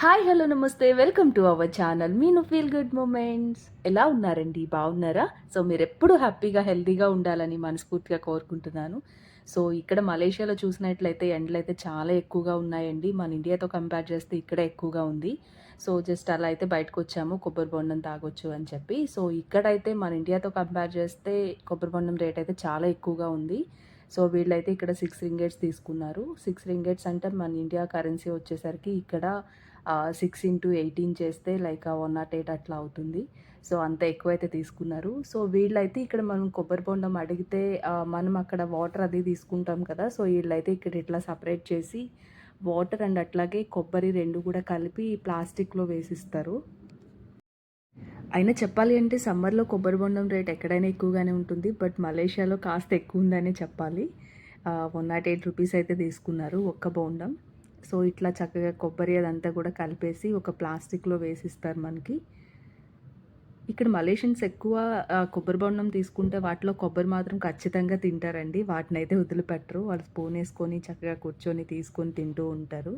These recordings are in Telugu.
హాయ్ హలో నమస్తే. Welcome to our channel. మీను ఫీల్ గుడ్ మూమెంట్స్. ఎలా ఉన్నారండి? బాగున్నారా? సో మీరు ఎప్పుడు హ్యాపీగా హెల్తీగా ఉండాలని మనస్ఫూర్తిగా కోరుకుంటున్నాను. సో ఇక్కడ మలేషియాలో చూసినట్లయితే ఎండలు అయితే చాలా ఎక్కువగా ఉన్నాయండి. మన ఇండియాతో కంపేర్ చేస్తే ఇక్కడ ఎక్కువగా ఉంది. సో జస్ట్ అలా అయితే బయటకు వచ్చాము కొబ్బరి బొండం తాగొచ్చు అని చెప్పి. సో ఇక్కడైతే మన ఇండియాతో కంపేర్ చేస్తే కొబ్బరి బొండం రేట్ అయితే చాలా ఎక్కువగా ఉంది. సో వీళ్ళైతే ఇక్కడ సిక్స్ రింగేట్స్ తీసుకున్నారు. సిక్స్ రింగేట్స్ అంటే మన ఇండియా కరెన్సీ వచ్చేసరికి ఇక్కడ సిక్స్ ఇంటూ ఎయిటీన్ చేస్తే లైక్ వన్ నాట్ ఎయిట్ అట్లా అవుతుంది. సో అంత ఎక్కువైతే తీసుకున్నారు. సో వీళ్ళైతే ఇక్కడ మనం కొబ్బరి బొండం అడిగితే మనం అక్కడ వాటర్ అది తీసుకుంటాం కదా. సో వీళ్ళైతే ఇక్కడ ఇట్లా సపరేట్ చేసి వాటర్ అండ్ అట్లాగే కొబ్బరి రెండు కూడా కలిపి ప్లాస్టిక్లో వేసిస్తారు. అయినా చెప్పాలి అంటే సమ్మర్లో కొబ్బరి బొండం రేట్ ఎక్కడైనా ఎక్కువగానే ఉంటుంది. బట్ మలేషియాలో కాస్త ఎక్కువ ఉందనే చెప్పాలి. వన్ నాట్ ఎయిట్ రూపీస్ అయితే తీసుకున్నారు ఒక్క బొండం. సో ఇట్లా చక్కగా కొబ్బరి అదంతా కూడా కలిపేసి ఒక ప్లాస్టిక్లో వేసిస్తారు మనకి. ఇక్కడ మలేషియన్స్ ఎక్కువ కొబ్బరి బొండం తీసుకుంటే వాటిలో కొబ్బరి మాత్రం ఖచ్చితంగా తింటారండి. వాటిని అయితే వదిలిపెట్టరు. వాళ్ళు స్పూన్ వేసుకొని చక్కగా కూర్చొని తీసుకొని తింటూ ఉంటారు.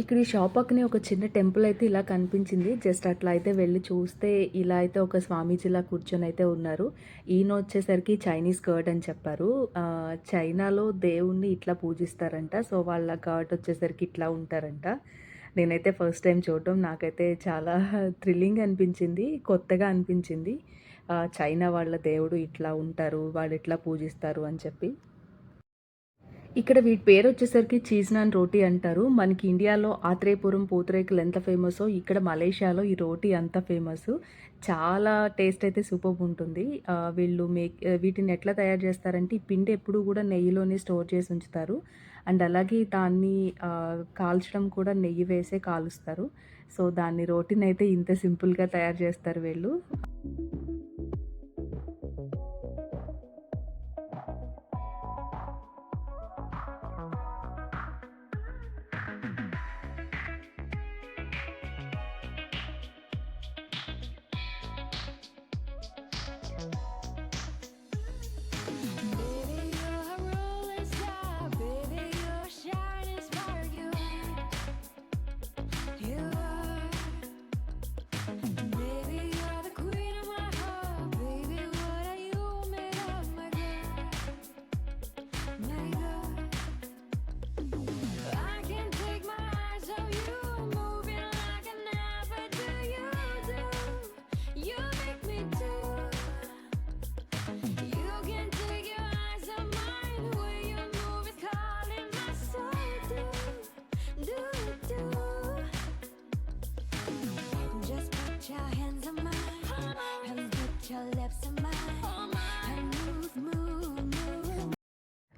ఇక్కడ ఈ షాప్ పక్కనే ఒక చిన్న టెంపుల్ అయితే ఇలా కనిపించింది. జస్ట్ అట్లా అయితే వెళ్ళి చూస్తే ఇలా అయితే ఒక స్వామీజీలా కూర్చొని అయితే ఉన్నారు. ఈయన వచ్చేసరికి చైనీస్ గాడ్ అని చెప్పారు. చైనాలో దేవుణ్ణి ఇట్లా పూజిస్తారంట. సో వాళ్ళ గాడ్ వచ్చేసరికి ఇట్లా ఉంటారంట. నేనైతే ఫస్ట్ టైం చూడటం. నాకైతే చాలా థ్రిల్లింగ్ అనిపించింది. కొత్తగా అనిపించింది. చైనా వాళ్ళ దేవుడు ఇట్లా ఉంటారు. వాళ్ళు ఇట్లా పూజిస్తారు అని చెప్పి. ఇక్కడ వీటి పేరు వచ్చేసరికి చీజ్ నాన్ రోటీ అంటారు. మనకి ఇండియాలో ఆత్రేయపురం పూతరేకులు ఎంత ఫేమసో ఇక్కడ మలేషియాలో ఈ రోటీ అంత ఫేమస్. చాలా టేస్ట్ అయితే సూపర్ ఉంటుంది. వీళ్ళు మేక్ వీటిని ఎట్లా తయారు చేస్తారంటే ఈ పిండి ఎప్పుడు కూడా నెయ్యిలోనే స్టోర్ చేసి ఉంచుతారు. అండ్ అలాగే దాన్ని కాల్చడం కూడా నెయ్యి వేసే కాలుస్తారు. సో దాన్ని రోటీని అయితే ఇంత సింపుల్గా తయారు చేస్తారు వీళ్ళు.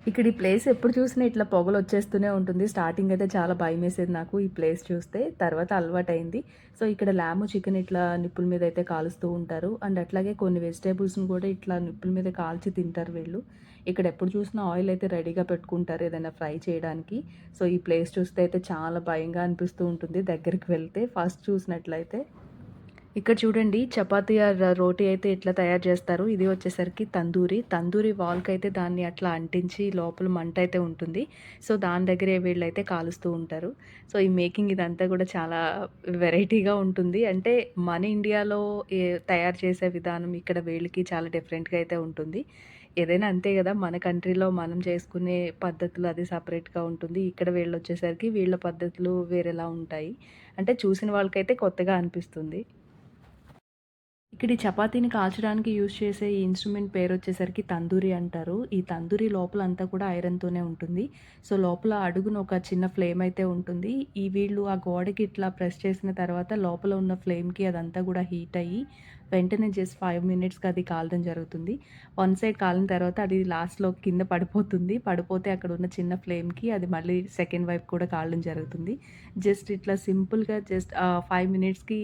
ఇక్కడ ఈ ప్లేస్ ఎప్పుడు చూసినా ఇట్లా పొగలు వచ్చేస్తూనే ఉంటుంది. స్టార్టింగ్ అయితే చాలా భయం వేసేది నాకు ఈ ప్లేస్ చూస్తే. తర్వాత అలవాటైంది. సో ఇక్కడ ల్యామ్ చికెన్ ఇట్లా నిప్పుల మీద అయితే కాలుస్తూ ఉంటారు. అండ్ అట్లాగే కొన్ని వెజిటేబుల్స్ని కూడా ఇట్లా నిప్పుల మీద కాల్చి తింటారు వీళ్ళు. ఇక్కడ ఎప్పుడు చూసినా ఆయిల్ అయితే రెడీగా పెట్టుకుంటారు ఏదైనా ఫ్రై చేయడానికి. సో ఈ ప్లేస్ చూస్తే అయితే చాలా భయంగా అనిపిస్తూ ఉంటుంది దగ్గరికి వెళ్తే. ఫస్ట్ చూసినట్లయితే. ఇక్కడ చూడండి చపాతీ ఆర్ రోటీ అయితే ఎట్లా తయారు చేస్తారు? ఇది వచ్చేసరికి తందూరి. తందూరి వాల్కి అయితే దాన్ని అట్లా అంటించి లోపల మంట అయితే ఉంటుంది. సో దాని దగ్గరే వీళ్ళైతే కాలుస్తూ ఉంటారు. సో ఈ మేకింగ్ ఇదంతా కూడా చాలా వెరైటీగా ఉంటుంది. అంటే మన ఇండియాలో ఏ- తయారు చేసే విధానం ఇక్కడ వీళ్ళకి చాలా డిఫరెంట్గా అయితే ఉంటుంది. ఏదైనా అంతే కదా మన కంట్రీలో మనం చేసుకునే పద్ధతులు అది సపరేట్గా ఉంటుంది. ఇక్కడ వీళ్ళు వచ్చేసరికి వీళ్ళ పద్ధతులు వేరేలా ఉంటాయి. అంటే చూసిన వాళ్ళకైతే కొత్తగా అనిపిస్తుంది. ఇక్కడ ఈ చపాతీని కాల్చడానికి యూజ్ చేసే ఈ ఇన్స్ట్రుమెంట్ పేరు వచ్చేసరికి తందూరి అంటారు. ఈ తందూరి లోపల అంతా కూడా ఐరన్తోనే ఉంటుంది. సో లోపల అడుగున ఒక చిన్న ఫ్లేమ్ అయితే ఉంటుంది. ఈ వీళ్ళు ఆ గోడకి ఇట్లా ప్రెస్ చేసిన తర్వాత లోపల ఉన్న ఫ్లేమ్కి అదంతా కూడా హీట్ అయ్యి వెంటనే జస్ట్ ఫైవ్ మినిట్స్కి అది కాలడం జరుగుతుంది. వన్ సైడ్ కాలిన తర్వాత అది లాస్ట్లో కింద పడిపోతుంది. పడిపోతే అక్కడ ఉన్న చిన్న ఫ్లేమ్కి అది మళ్ళీ సెకండ్ వైపు కూడా కాలడం జరుగుతుంది. జస్ట్ ఇట్లా సింపుల్గా జస్ట్ ఫైవ్ మినిట్స్కి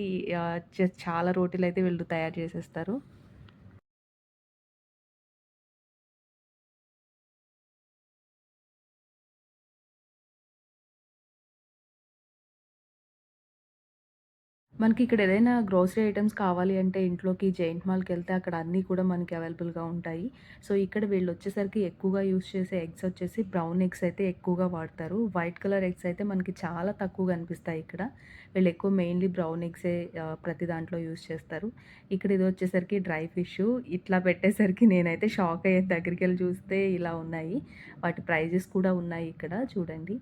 జస్ట్ చాలా రోటీలు అయితే వీళ్ళు తయారు చేసేస్తారు. మనకి ఇక్కడ ఏదైనా గ్రోసరీ ఐటమ్స్ కావాలి అంటే ఇంట్లోకి జైంట్ మాల్‌కి వెళ్తే అక్కడ అన్నీ కూడా మనకి అవైలబుల్‌గా ఉంటాయి. సో, ఇక్కడ వీళ్ళు వచ్చేసరికి ఎక్కువగా యూజ్ చేసే ఎగ్స్ వచ్చేసి బ్రౌన్ ఎగ్స్ అయితే ఎక్కువగా వాడతారు. వైట్ కలర్ ఎగ్స్ అయితే మనకి చాలా తక్కువగా అనిపిస్తాయి ఇక్కడ. వీళ్ళు ఎక్కువ మెయిన్‌లీ బ్రౌన్ ఎగ్సే ప్రతి దాంట్లో యూజ్ చేస్తారు. ఇక్కడ ఇది వచ్చేసరికి డ్రై ఫిష్ ఇట్లా పెట్టేసరికి నేనైతే షాక్ అయ్యే దగ్గరికి వెళ్ళి చూస్తే ఇలా ఉన్నాయి. వాటి ప్రైజెస్ కూడా ఉన్నాయి ఇక్కడ చూడండి.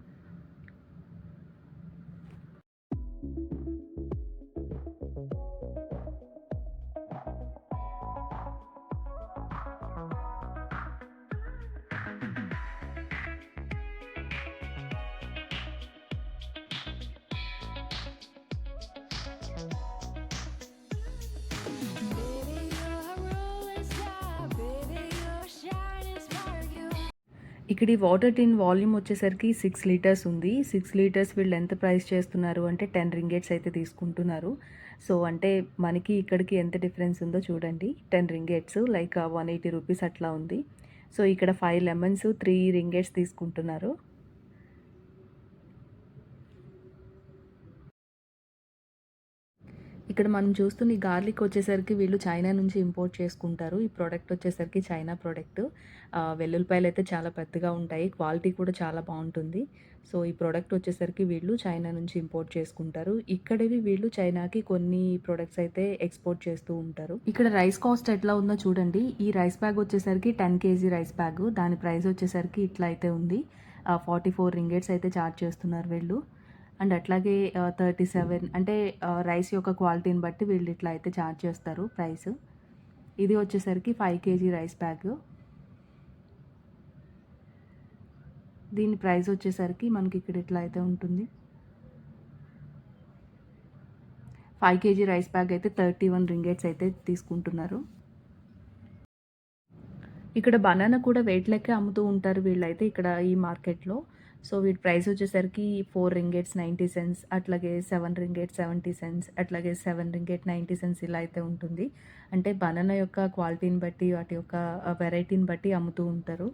ఇక్కడ ఈ వాటర్ టిన్ వాల్యూమ్ వచ్చేసరికి సిక్స్ లీటర్స్ ఉంది. సిక్స్ లీటర్స్ వీళ్ళు ఎంత ప్రైస్ చేస్తున్నారు అంటే 10 రింగేట్స్ అయితే తీసుకుంటున్నారు. సో, అంటే మనకి ఇక్కడికి ఎంత డిఫరెన్స్ ఉందో చూడండి. 10 రింగేట్స్ లైక్ 180 రూపీస్ అట్లా ఉంది. సో, ఇక్కడ ఫైవ్ లెమన్స్ త్రీ రింగేట్స్ తీసుకుంటున్నారు. ఇక్కడ మనం చూస్తున్న ఈ గార్లిక్ వచ్చేసరికి వీళ్ళు చైనా నుంచి ఇంపోర్ట్ చేసుకుంటారు. ఈ ప్రోడక్ట్ వచ్చేసరికి చైనా ప్రోడక్ట్ వెల్లుల్లిపాయలు అయితే చాలా పెద్దగా ఉంటాయి. క్వాలిటీ కూడా చాలా బాగుంటుంది సో, ఈ ప్రోడక్ట్ వచ్చేసరికి వీళ్ళు చైనా నుంచి ఇంపోర్ట్ చేసుకుంటారు. ఇక్కడవి వీళ్ళు చైనాకి కొన్ని ప్రొడక్ట్స్ అయితే ఎక్స్‌పోర్ట్ చేస్తూ ఉంటారు. ఇక్కడ రైస్ కాస్ట్ ఎట్లా ఉందో చూడండి. ఈ రైస్ బ్యాగ్ వచ్చేసరికి 10 కేజీ రైస్ బ్యాగ్. దాని ప్రైస్ వచ్చేసరికి ఇట్లా అయితే ఉంది. ఫార్టీ ఫోర్ రింగేట్స్ అయితే చార్జ్ చేస్తున్నారు వీళ్ళు. అండ్ అట్లాగే థర్టీ సెవెన్ అంటే రైస్ యొక్క క్వాలిటీని బట్టి వీళ్ళు ఇట్లా అయితే ఛార్జ్ చేస్తారు ప్రైస్. ఇది వచ్చేసరికి ఫైవ్ కేజీ రైస్ బ్యాగ్. దీని ప్రైస్ వచ్చేసరికి మనకి ఇక్కడ ఇట్లా అయితే ఉంటుంది. ఫైవ్ కేజీ రైస్ బ్యాగ్ అయితే 31 రింగేట్స్ అయితే తీసుకుంటున్నారు. ఇక్కడ బనానా కూడా వెయిట్ లెక్కే అమ్ముతూ ఉంటారు వీళ్ళైతే ఇక్కడ ఈ మార్కెట్‌లో. సో, వీటి ప్రైస్ వచ్చేసరికి ఫోర్ రింగేట్స్ నైంటీ సెన్స్ అట్లాగే సెవెన్ రింగేట్ సెవెంటీ సెన్స్ అట్లాగే సెవెన్ రింగేట్ నైంటీ సెన్స్ ఇలా అయితే ఉంటుంది. అంటే బనానా యొక్క క్వాలిటీని బట్టి వాటి యొక్క వెరైటీని బట్టి అమ్ముతూ ఉంటారు.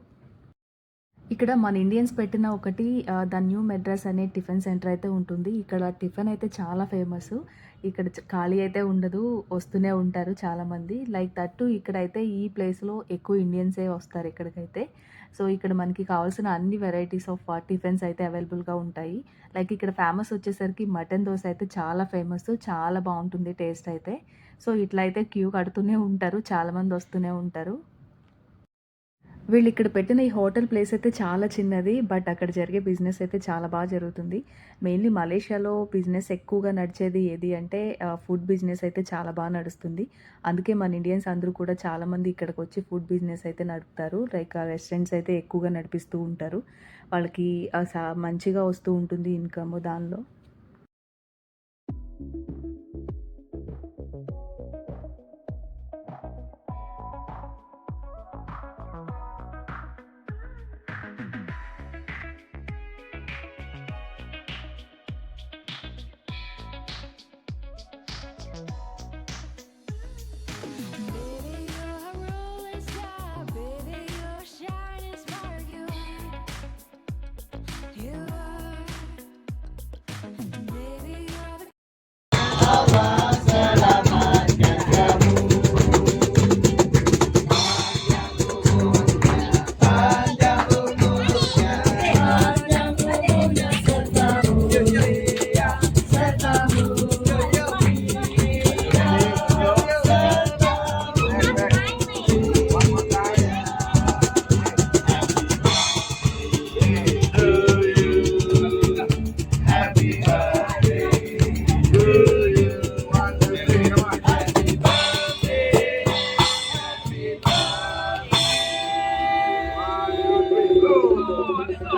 ఇక్కడ మన ఇండియన్స్ పెట్టిన ఒకటి ద న్యూ మెడ్రాస్ అనే టిఫిన్ సెంటర్ అయితే ఉంటుంది. ఇక్కడ టిఫిన్ అయితే చాలా ఫేమస్. ఇక్కడ ఖాళీ అయితే ఉండదు. వస్తూనే ఉంటారు చాలామంది. లైక్ దట్టు ఇక్కడైతే ఈ ప్లేస్‌లో ఎక్కువ ఇండియన్సే వస్తారు ఇక్కడికైతే. సో, ఇక్కడ మనకి కావాల్సిన అన్ని వెరైటీస్ ఆఫ్ టిఫిన్స్ అయితే అవైలబుల్‌గా ఉంటాయి. లైక్ ఇక్కడ ఫేమస్ వచ్చేసరికి మటన్ దోశ అయితే చాలా ఫేమస్. చాలా బాగుంటుంది టేస్ట్ అయితే. సో, ఇట్లా అయితే క్యూ కడుతూనే ఉంటారు. చాలామంది వస్తూనే ఉంటారు. వీళ్ళు ఇక్కడ పెట్టిన ఈ హోటల్ ప్లేస్ అయితే చాలా చిన్నది. బట్ అక్కడ జరిగే బిజినెస్ అయితే చాలా బాగా జరుగుతుంది. మెయిన్‌లీ మలేషియాలో బిజినెస్ ఎక్కువగా నడిచేది ఏది అంటే ఫుడ్ బిజినెస్ అయితే చాలా బాగా నడుస్తుంది. అందుకే మన ఇండియన్స్ అందరూ కూడా చాలామంది ఇక్కడికి వచ్చి ఫుడ్ బిజినెస్ అయితే నడుపుతారు. లైక్ రెస్టారెంట్స్ అయితే ఎక్కువగా నడిపిస్తూ ఉంటారు. వాళ్ళకి మంచిగా వస్తూ ఉంటుంది ఇన్‌కమ్ దానిలో.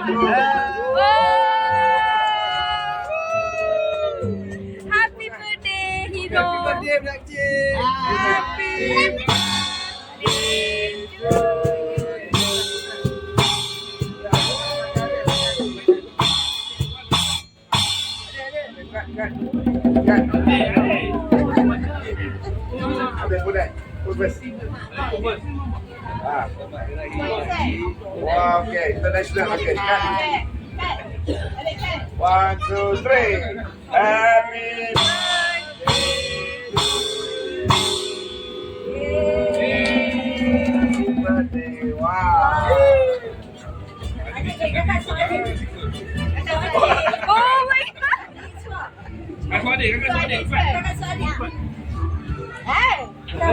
Happy birthday, Hero. Happy birthday, Blackjee. Happy birthday Okay, international. One, two, three. Happy birthday. Wow.